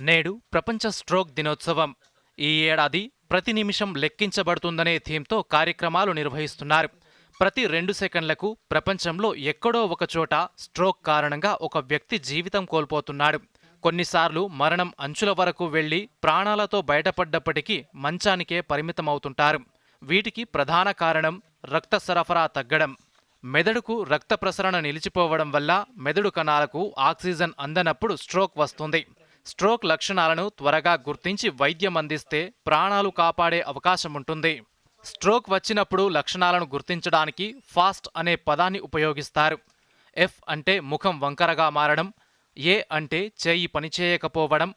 నేడు ప్రపంచ స్ట్రోక్ దినోత్సవం. ఈ ఏడాది ప్రతి నిమిషం లెక్కించబడుతుందనే థీమ్తో కార్యక్రమాలు నిర్వహిస్తున్నారు. ప్రతి రెండు సెకండ్లకు ప్రపంచంలో ఎక్కడో ఒకచోట స్ట్రోక్ కారణంగా ఒక వ్యక్తి జీవితం కోల్పోతున్నాడు. కొన్నిసార్లు మరణం అంచుల వరకు వెళ్ళి ప్రాణాలతో బయటపడ్డప్పటికీ మంచానికే పరిమితమవుతుంటారు. వీటికి ప్రధాన కారణం రక్త సరఫరా తగ్గడం. మెదడుకు రక్త ప్రసరణ నిలిచిపోవడం వల్ల మెదడు కణాలకు ఆక్సిజన్ అందనప్పుడు స్ట్రోక్ వస్తుంది. స్ట్రోక్ లక్షణాలను త్వరగా గుర్తించి వైద్యం అందిస్తే ప్రాణాలు కాపాడే అవకాశం ఉంటుంది. స్ట్రోక్ వచ్చినప్పుడు లక్షణాలను గుర్తించడానికి ఫాస్ట్ అనే పదాన్ని ఉపయోగిస్తారు. ఎఫ్ అంటే ముఖం వంకరగా మారడం ఏ అంటే చేయి పనిచేయకపోవడం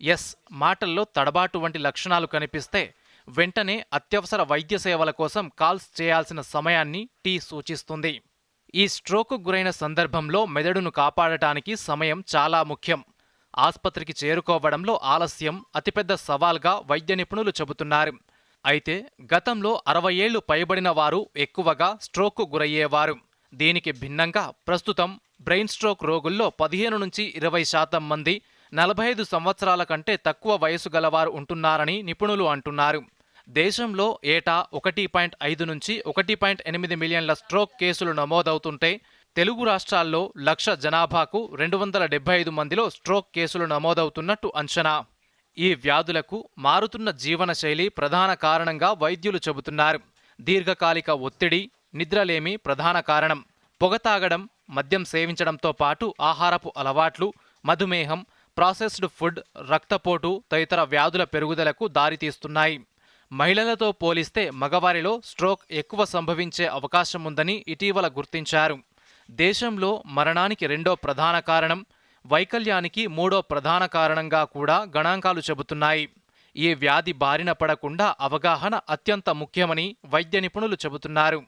ఎస్ మాటల్లో తడబాటు వంటి లక్షణాలు కనిపిస్తే వెంటనే అత్యవసర వైద్య సేవల కోసం కాల్స్ చేయాల్సిన సమయాన్ని టీ సూచిస్తుంది. ఈ స్ట్రోక్ గురైన సందర్భంలో మెదడును కాపాడటానికి సమయం చాలా ముఖ్యం. ఆస్పత్రికి చేరుకోవడంలో ఆలస్యం అతిపెద్ద సవాల్గా వైద్య నిపుణులు చెబుతున్నారు. అయితే గతంలో అరవై ఏళ్ళు పైబడిన వారు ఎక్కువగా స్ట్రోక్కు గురయ్యేవారు. దీనికి భిన్నంగా ప్రస్తుతం బ్రెయిన్ స్ట్రోక్ రోగుల్లో పదిహేను నుంచి ఇరవై శాతం మంది నలభై ఐదు సంవత్సరాల కంటే తక్కువ వయసు గలవారు ఉంటున్నారని నిపుణులు అంటున్నారు. దేశంలో ఏటా ఒకటి పాయింట్ ఐదు నుంచి ఒకటి పాయింట్ ఎనిమిది మిలియన్ల స్ట్రోక్ కేసులు నమోదవుతుంటే తెలుగు రాష్ట్రాల్లో లక్ష జనాభాకు రెండు వందల డెబ్బై ఐదు మందిలో స్ట్రోక్ కేసులు నమోదవుతున్నట్టు అంచనా. ఈ వ్యాధులకు మారుతున్న జీవనశైలి ప్రధాన కారణంగా వైద్యులు చెబుతున్నారు. దీర్ఘకాలిక ఒత్తిడి నిద్రలేమి ప్రధాన కారణం. పొగ తాగడం మద్యం సేవించడంతో పాటు ఆహారపు అలవాట్లు మధుమేహం ప్రాసెస్డ్ ఫుడ్ రక్తపోటు తదితర వ్యాధుల పెరుగుదలకు దారితీస్తున్నాయి. మహిళలతో పోలిస్తే మగవారిలో స్ట్రోక్ ఎక్కువ సంభవించే అవకాశం ఉందని ఇటీవల గుర్తించారు. దేశంలో మరణానికి రెండో ప్రధాన కారణం వైకల్యానికి మూడో ప్రధాన కారణంగా కూడా గణాంకాలు చెబుతున్నాయి. ఈ వ్యాధి బారిన పడకుండా అవగాహన అత్యంత ముఖ్యమని వైద్య నిపుణులు చెబుతున్నారు.